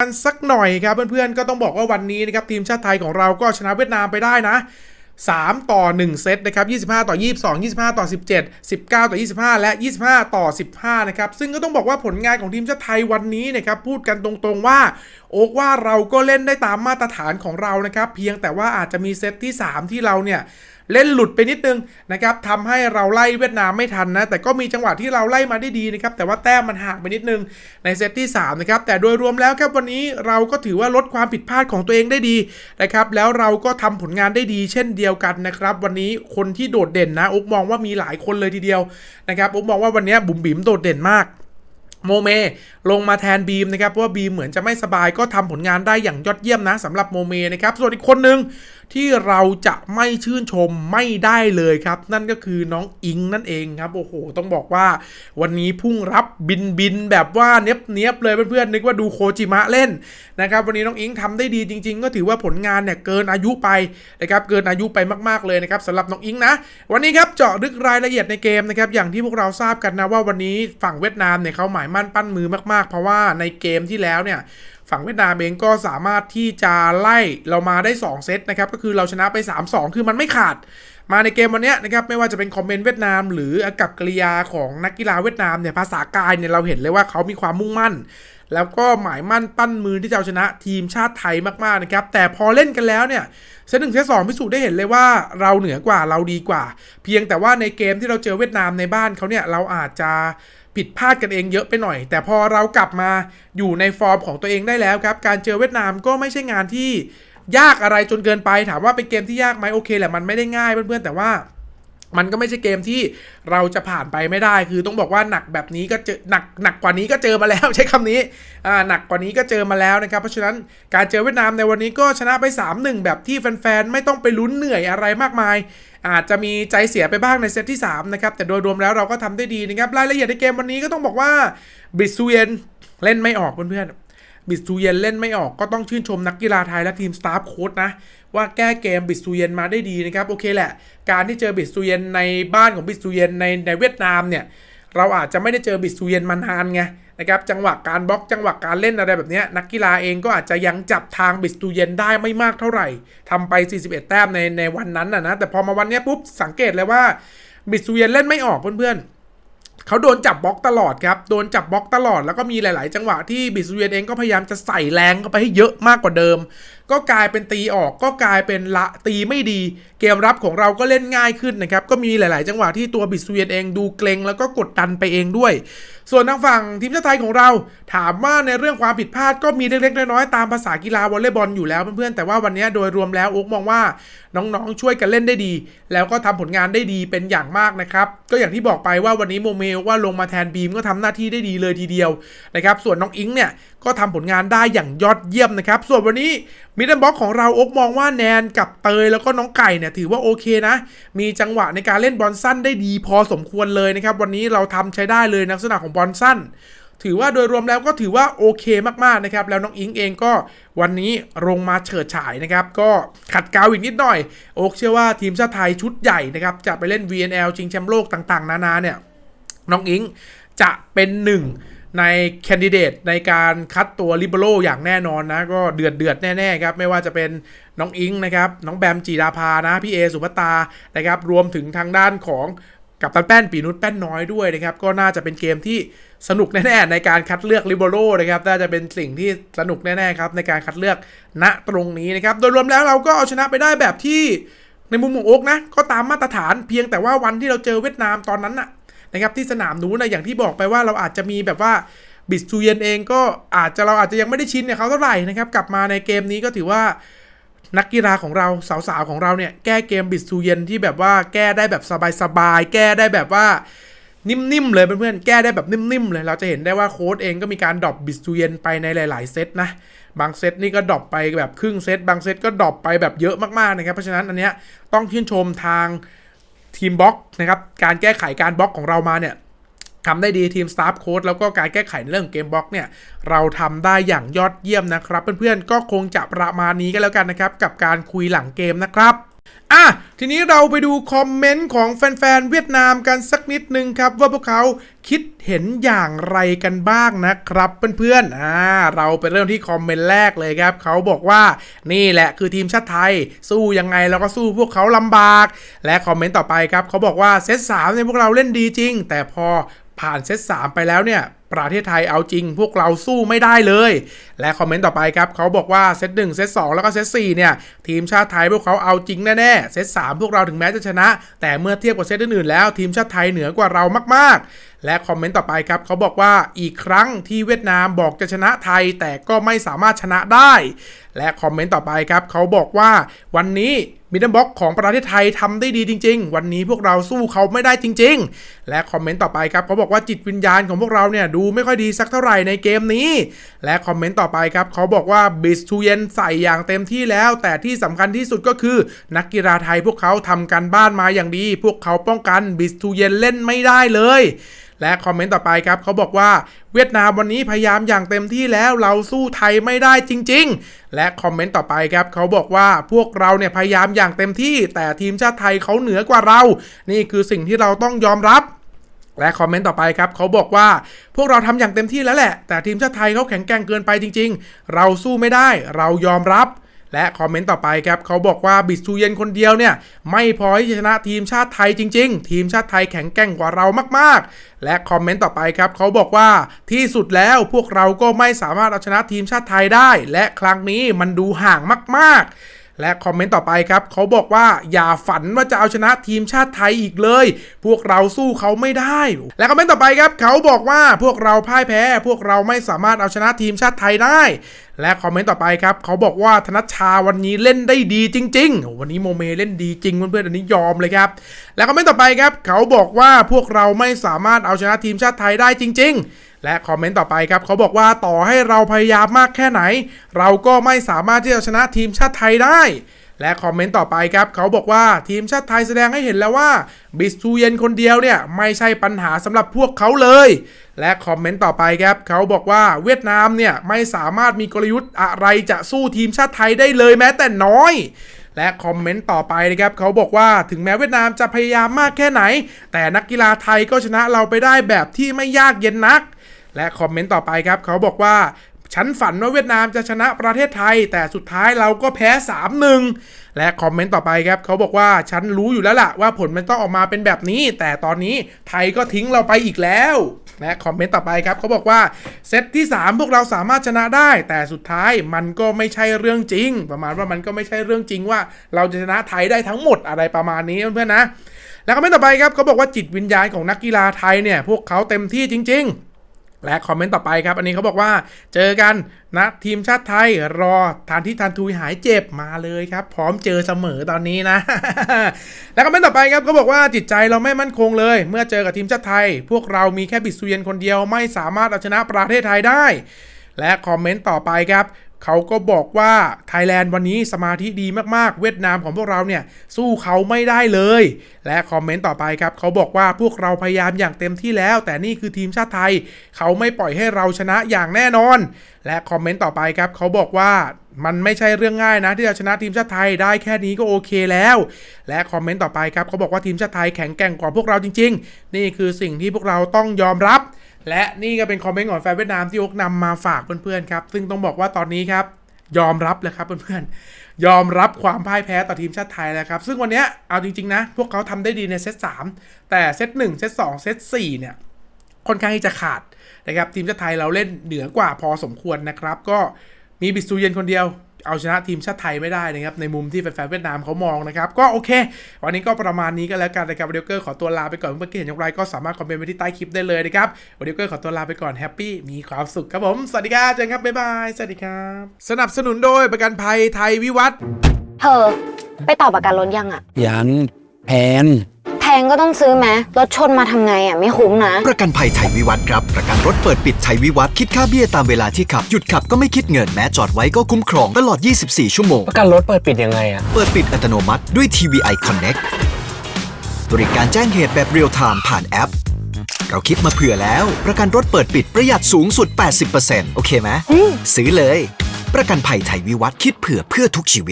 กันสักหน่อยครับเพื่อนๆก็ต้องบอกว่าวันนี้นะครับทีมชาติไทยของเราก็ชนะเวียดนามไปได้นะ 3 ต่อ 1 เซตนะครับ 25 ต่อ 22 25 ต่อ 17 19 ต่อ 25 และ 25 ต่อ 15 นะครับ ซึ่งก็ต้องบอกว่าผลงานของทีมชาติไทยวันนี้นะครับ พูดกันตรงๆว่าโอ๊กว่าเราก็เล่นได้ตามมาตรฐานของเรานะครับ เพียงแต่ว่าอาจจะมีเซตที่ 3 ที่เราเนี่ยเล่นหลุดไปนิดนึงนะครับทำให้เราไล่เวียดนามไม่ทันนะ แต่ก็มีจังหวะที่เราไล่มาได้ดีนะครับ แต่ว่าแต้มมันห่างไปนิดนึงในเซตที่ 3 นะครับ แต่โดยรวมแล้วครับวันนี้เราก็ถือว่าลดความผิดพลาดของตัวเองได้ดีนะครับ แล้วเราก็ทำผลงานได้ดีเช่นเดียวกันนะครับ วันนี้คนที่โดดเด่นนะอุ๊กมองว่ามีหลายคนเลยทีเดียวนะครับอุ๊กมองว่าวันนี้บุ๋มบิ๋มโดดเด่นมาก โมเม ลงมาแทนบีมนะครับเพราะว่าบีมเหมือนจะไม่สบายก็ทำผลงานได้อย่างยอดเยี่ยมนะสำหรับโมเมนะครับส่วนอีกคนหนึ่ง ที่เราจะไม่ชื่นชมไม่ได้เลยครับ นั่นก็คือน้องอิงนั่นเองครับ โอ้โห ต้องบอกว่า วันนี้พุ่งรับบินบินแบบว่าเนี้ยบเนียบเลยเพื่อนๆนึกว่าดูโคจิมะเล่นนะครับ วันนี้น้องอิงทำได้ดีจริง ๆ ก็ถือว่าผลงานเนี่ยเกินอายุไปนะครับเกินอายุไปมากๆเลยนะครับสำหรับน้องอิงนะ วันนี้ครับเจาะลึกรายละเอียดในเกมนะครับอย่างที่พวกเราทราบกันนะว่าวันนี้ฝั่งเวียดนามเนี่ยเขาหมายมั่นปั้นมือมากๆ เพราะว่าในเกมที่แล้วเนี่ย ฝั่งเวียดนามเองก็สามารถที่จะไล่เรามาได้ 2 เซตนะครับ ก็คือเราชนะไป 3-2 คือมันไม่ขาด มาในเกมวันนี้นะครับ ไม่ว่าจะเป็นคอมเมนต์เวียดนาม หรืออากับกริยาของนักกีฬาเวียดนามเนี่ยภาษากายเนี่ยเราเห็นเลยว่าเขามีความมุ่งมั่น แล้วก็หมายมั่นปั้นมือที่จะเอาชนะทีมชาติไทยมากๆนะครับแต่พอเล่นกันแล้วเนี่ยเซตหนึ่งเซตสองพิสูจน์ได้เห็นเลยว่าเราเหนือกว่าเราดีกว่า เพียงแต่ว่าในเกมที่เราเจอเวียดนามในบ้านเขาเนี่ยเราอาจจะ ผิดพลาดกันเองเยอะไปหน่อย แต่พอเรากลับมาอยู่ในฟอร์มของตัวเองได้แล้วครับ การเจอเวียดนามก็ไม่ใช่งานที่ยากอะไรจนเกินไป ถามว่าเป็นเกมที่ยากไหมโอเคแหละมันไม่ได้ง่ายเพื่อนๆแต่ว่า มันก็ไม่ใช่เกมที่เราจะผ่านไปไม่ได้ คือต้องบอกว่าหนักแบบนี้ก็เจอหนักหนักกว่านี้ก็เจอมาแล้วใช้คำนี้อ่าหนักกว่านี้ก็เจอมาแล้วนะครับ เพราะฉะนั้นการเจอเวียดนามในวันนี้ก็ชนะไป 3-1 แบบที่แฟนๆ ไม่ต้องไปลุ้นเหนื่อยอะไรมากมาย อาจจะมีใจเสียไปบ้างในเซตที่ 3 นะครับ แต่โดยรวมแล้วเราก็ทำได้ดีนะครับ รายละเอียดในเกมวันนี้ก็ต้องบอกว่าบริสซูเยนเล่นไม่ออกเพื่อนๆ บิสซูเยนเล่นไม่ออกก็ต้องชื่นชมนักกีฬาไทยและทีมสตาฟโค้ชนะ ว่าแก้เกมบิสซูเยนมาได้ดีนะครับ โอเคแหละ การที่เจอบิสซูเยนในบ้านของบิสซูเยนในในเวียดนามเนี่ย เราอาจจะไม่ได้เจอบิสซูเยนมานานไงนะครับจังหวะการบล็อกจังหวะการเล่นอะไรแบบนี้นักกีฬาเองก็อาจจะยังจับทางบิสตูเยนได้ไม่มากเท่าไหร่ทำไป 41 แต้มในในวันนั้นนะนะแต่พอมาวันนี้ปุ๊บสังเกตเลยว่าบิสตูเยนเล่นไม่ออกเพื่อนๆ เขาโดนจับบล็อกตลอดครับ โดนจับบล็อกตลอด แล้วก็มีหลาย ๆ จังหวะที่บิสเวียนเองก็พยายามจะใส่แรงเข้าไปให้เยอะมากกว่าเดิม ก็กลายเป็นตีออกก็กลายเป็นละตีไม่ดี เกมรับของเราก็เล่นง่ายขึ้นนะครับ ก็มีหลาย ๆ จังหวะที่ตัวบิสเวียนเองดูเกรงแล้วก็กดดันไปเองด้วย ส่วนทางฝั่งทีมชาติไทยของเรา ถามว่าในเรื่องความผิดพลาดก็มีเล็ก ๆ น้อย ๆ ตามภาษากีฬาวอลเลย์บอลอยู่แล้วเพื่อน ๆ แต่ว่าวันนี้โดยรวมแล้วโอ๊กมองว่าน้อง ๆ ช่วยกันเล่นได้ดี แล้วก็ทำผลงานได้ดีเป็นอย่างมากนะครับ ก็อย่างที่บอกไปว่าวันนี้โมเมลว่าลงมาแทนบีมก็ทำหน้าที่ได้ดีเลยทีเดียวนะครับส่วนน้องอิงเนี่ยก็ทำผลงานได้อย่างยอดเยี่ยมนะครับ ส่วนวันนี้มิดเดิลบ็อกของเราโอกมองว่าแนนกับเตยแล้วก็น้องไก่เนี่ยถือว่าโอเคนะ มีจังหวะในการเล่นบอลสั้นได้ดีพอสมควรเลยนะครับ วันนี้เราทำใช้ได้เลยในลักษณะของบอลสั้น ถือว่าโดยรวมแล้วก็ถือว่าโอเคมากๆนะครับ แล้วน้องอิงเองก็วันนี้ลงมาเฉิดฉายนะครับ ก็ขัดเกลาอีกนิดหน่อย โอ๊กเชื่อว่าทีมชาติไทยชุดใหญ่นะครับจะไปเล่น VNL ชิงแชมป์โลกต่างๆ นานาเนี่ย น้องอิงจะเป็นหนึ่งในแคนดิเดตในการคัดตัวลิเบโรอย่างแน่นอนนะ ก็เดือดเดือดแน่ๆครับ ไม่ว่าจะเป็นน้องอิงนะครับ น้องแบมจีดาภานะ พี่เอสุภตานะครับ รวมถึงทางด้านของกับตันแป้นปีนุชแป้นน้อยด้วยนะครับ ก็น่าจะเป็นเกมที่สนุกแน่ๆในการคัดเลือกลิเบโรนะครับ น่าจะเป็นสิ่งที่สนุกแน่ๆครับในการคัดเลือกณตรงนี้นะครับ โดยรวมแล้วเราก็เอาชนะไปได้แบบที่ในมุมของโอ๊กนะ ก็ตามมาตรฐานเพียงแต่ว่าวันที่เราเจอเวียดนามตอนนั้นน่ะ นะครับที่สนามนู้นนะอย่างที่บอกไปว่าเราอาจจะมีแบบว่าบิสตูเยนเองก็อาจจะเราอาจจะยังไม่ได้ชินเนี่ยเขาเท่าไหร่นะครับกลับมาในเกมนี้ก็ถือว่านักกีฬาของเราสาวๆของเราเนี่ยแก้เกมบิสตูเยนที่แบบว่าแก้ได้แบบสบายๆแก้ได้แบบว่านิ่มๆเลยเพื่อนๆแก้ได้แบบนิ่มๆเลย เราจะเห็นได้ว่าโค้ดเองก็มีการดรอปบิสตูเยนไปในหลาย ๆเซตนะบางเซตนี่ก็ดรอปไปแบบครึ่งเซตบางเซตก็ดรอปไปแบบเยอะมากๆนะครับเพราะฉะนั้นอันเนี้ยต้องชื่นชมทาง ทีมบล็อกนะครับการแก้ไขการบล็อกของเรามาเนี่ยทำได้ดีทีมสตาฟโค้ดแล้วก็การแก้ไขในเรื่องเกมบล็อกเนี่ย เราทำได้อย่างยอดเยี่ยมนะครับ เพื่อนๆก็คงจะประมาณนี้ก็แล้วกันนะครับ กับการคุยหลังเกมนะครับ อะ ทีนี้เราไปดูคอมเมนต์ของแฟนๆเวียดนามกันสักนิดนึงครับ ว่าพวกเขาคิดเห็นอย่างไรกันบ้างนะครับเพื่อนๆอ่าเราไปเริ่มที่คอมเมนต์แรกเลยครับเขาบอกว่านี่แหละคือทีมชาติไทย สู้ยังไงเราก็สู้พวกเขาลำบาก และคอมเมนต์ต่อไปครับเขาบอกว่าเซตสามเนี่ยพวกเราเล่นดีจริง แต่พอผ่านเซตสามไปแล้วเนี่ย ประเทศไทยเอาจริง พวกเราสู้ไม่ได้เลย และคอมเมนต์ต่อไปครับเขาบอกว่าเซตหนึ่งเซตสองแล้วก็เซตสี่เนี่ย ทีมชาติไทยพวกเขาเอาจริงแน่ๆเซตสามพวกเราถึงแม้จะชนะ แต่เมื่อเทียบกับเซตอื่นๆแล้ว ทีมชาติไทยเหนือกว่าเรามากๆ และคอมเมนต์ต่อไปครับเขาบอกว่าอีกครั้งที่เวียดนามบอกจะชนะไทย แต่ก็ไม่สามารถชนะได้ และคอมเมนต์ต่อไปครับเขาบอกว่าวันนี้ มิดเดิลบ็อกของประเทศไทยทำได้ดีจริง ๆ วันนี้พวกเราสู้เขาไม่ได้จริง ๆ และคอมเมนต์ต่อไปครับเขาบอกว่าจิตวิญญาณของพวกเราเนี่ยดูไม่ค่อยดีสักเท่าไหร่ในเกมนี้ และคอมเมนต์ต่อไปครับเขาบอกว่าบิสทูเยนใส่อย่างเต็มที่แล้ว แต่ที่สำคัญที่สุดก็คือ นักกีฬาไทยพวกเขาทำการบ้านมาอย่างดี พวกเขาป้องกันบิสทูเยนเล่นไม่ได้เลยและคอมเมนต์ต่อไปครับเขาบอกว่าเวียดนามวันนี้พยายามอย่างเต็มที่แล้วเราสู้ไทยไม่ได้จริง ๆ และคอมเมนต์ต่อไปครับเขาบอกว่าพวกเราเนี่ยพยายามอย่างเต็มที่ แต่ทีมชาติไทยเขาเหนือกว่าเรา นี่คือสิ่งที่เราต้องยอมรับและคอมเมนต์ต่อไปครับเขาบอกว่าพวกเราทำอย่างเต็มที่แล้วแหละ แต่ทีมชาติไทยเขาแข็งแกร่งเกินไปจริง ๆ เราสู้ไม่ได้ เรายอมรับ และคอมเมนต์ต่อไปครับเขาบอกว่าบิสทูเยนคนเดียวเนี่ยไม่พอที่จะชนะทีมชาติไทยจริง ๆ ทีมชาติไทยแข็งแกร่งกว่าเรามากๆ และคอมเมนต์ต่อไปครับเขาบอกว่าที่สุดแล้วพวกเราก็ไม่สามารถเอาชนะทีมชาติไทยได้ และครั้งนี้มันดูห่างมากๆ และคอมเมนต์ต่อไปครับ เขาบอกว่าอย่าฝันว่าจะเอาชนะทีมชาติไทยอีกเลย พวกเราสู้เขาไม่ได้ และคอมเมนต์ต่อไปครับ เขาบอกว่าพวกเราพ่ายแพ้ พวกเราไม่สามารถเอาชนะทีมชาติไทยได้ และคอมเมนต์ต่อไปครับ เขาบอกว่าธนชชาวันนี้เล่นได้ดีจริง ๆ วันนี้โมเมเล่นดีจริงเพื่อนๆอันนี้ยอมเลยครับ และคอมเมนต์ต่อไปครับ เขาบอกว่าพวกเราไม่สามารถเอาชนะทีมชาติไทยได้จริง ๆและคอมเมนต์ต่อไปครับเขาบอกว่าต่อให้เราพยายามมากแค่ไหน เราก็ไม่สามารถที่จะชนะทีมชาติไทยได้ และคอมเมนต์ต่อไปครับเขาบอกว่าทีมชาติไทยแสดงให้เห็นแล้วว่า บิสทูเยนคนเดียวเนี่ยไม่ใช่ปัญหาสำหรับพวกเขาเลย และคอมเมนต์ต่อไปครับเขาบอกว่าเวียดนามเนี่ยไม่สามารถมีกลยุทธ์อะไรจะสู้ทีมชาติไทยได้เลยแม้แต่น้อยและคอมเมนต์ต่อไปนะครับเขาบอกว่าถึงแม้เวียดนามจะพยายามมากแค่ไหน แต่นักกีฬาไทยก็ชนะเราไปได้แบบที่ไม่ยากเย็นนัก และคอมเมนต์ต่อไปครับ เขาบอกว่า ฉันฝันว่าเวียดนามจะชนะประเทศไทย แต่สุดท้ายเราก็แพ้ 3-1 และคอมเมนต์ต่อไปครับเขาบอกว่าฉันรู้อยู่แล้วล่ะว่าผลมันต้องออกมาเป็นแบบนี้ แต่ตอนนี้ไทยก็ทิ้งเราไปอีกแล้วและคอมเมนต์ต่อไปครับเขาบอกว่าเซตที่ 3 พวกเราสามารถชนะได้ แต่สุดท้ายมันก็ไม่ใช่เรื่องจริง ประมาณว่ามันก็ไม่ใช่เรื่องจริงว่า เราจะชนะไทยได้ทั้งหมดอะไรประมาณนี้เพื่อนๆนะ แล้วคอมเมนต์ต่อไปครับเขาบอกว่าจิตวิญญาณของนักกีฬาไทยเนี่ยพวกเขาเต็มที่จริง ๆ และคอมเมนต์ต่อไปครับ อันนี้เขาบอกว่าเจอกันนะทีมชาติไทยรอทานที่ทันทุยหายเจ็บมาเลยครับ พร้อมเจอเสมอตอนนี้นะ และคอมเมนต์ต่อไปครับเขาบอกว่าจิตใจเราไม่มั่นคงเลย เมื่อเจอกับทีมชาติไทย พวกเรามีแค่บิดซูเยนคนเดียวไม่สามารถเอาชนะประเทศไทยได้ และคอมเมนต์ต่อไปครับ เขาก็บอกว่าไทยแลนด์วันนี้สมาธิดีมากๆ เวียดนามของพวกเราเนี่ย สู้เขาไม่ได้เลย และคอมเมนต์ต่อไปครับ เขาบอกว่าพวกเราพยายามอย่างเต็มที่แล้ว แต่นี่คือทีมชาติไทย เขาไม่ปล่อยให้เราชนะอย่างแน่นอน และคอมเมนต์ต่อไปครับ เขาบอกว่ามันไม่ใช่เรื่องง่ายนะ ที่จะชนะทีมชาติไทยได้แค่นี้ก็โอเคแล้ว และคอมเมนต์ต่อไปครับเขาบอกว่าทีมชาติไทยแข็งแกร่งกว่าพวกเราจริง ๆ นี่คือสิ่งที่พวกเราต้องยอมรับ และนี่ก็เป็นคอมเมนต์ของแฟนเวียดนามที่โอ๊กนำมาฝากเพื่อนๆครับ ซึ่งต้องบอกว่าตอนนี้ครับยอมรับเลยครับเพื่อนๆ ยอมรับความพ่ายแพ้ต่อทีมชาติไทยแล้วครับ ซึ่งวันนี้เอาจริงๆนะ พวกเขาทำได้ดีในเซต3แต่เซต1เซต2เซต4เนี่ย ค่อนข้างที่จะขาดนะครับ ทีมชาติไทยเราเล่นเหนือกว่าพอสมควรนะครับ ก็มีบิสตูเยนคนเดียว เอาชนะทีมชาติไทยไม่ได้นะครับในมุมที่แฟนๆเวียดนามเขามองนะครับ ก็โอเค วันนี้ก็ประมาณนี้ก็แล้วกันนะครับวันนี้เกอร์ขอตัวลาไปก่อนเมื่อกี้เห็นอย่างไรก็สามารถคอมเมนต์ไว้ที่ใต้คลิปได้เลยนะครับวันนี้เกอร์ขอตัวลาไปก่อนแฮปปี้มีความสุขครับผมสวัสดีครับเจอกันครับบ๊ายบายสวัสดีครับ สนับสนุนโดยประกันภัยไทยวิวัฒน์เธอไปต่อประกันรถยังอะยันแพนแพ งก็ต้องซื้อไหมรถชนมาทำไงอะไม่คุ้มนะ ประกันภัยไทยวิวัฒน์ครับ ประกันรถเปิดปิดไทยวิวัฒน์คิดค่าเบี้ยตามเวลาที่ขับ หยุดขับก็ไม่คิดเงินแม้จอดไว้ก็คุ้มครองตลอด 24 ชั่วโมง ประกันรถเปิดปิดยังไงอะเปิดปิดอัตโนมัติด้วย TVI Connect บริการแจ้งเหตุแบบเรียลไทม์ผ่านแอป เราคิดมาเผื่อแล้ว ประกันรถเปิดปิดประหยัดสูงสุด 80%โอเคไหมซื้อเลย ประกันภัยไทยวิวัฒน์คิดเผื่อเพื่อทุกชีวิต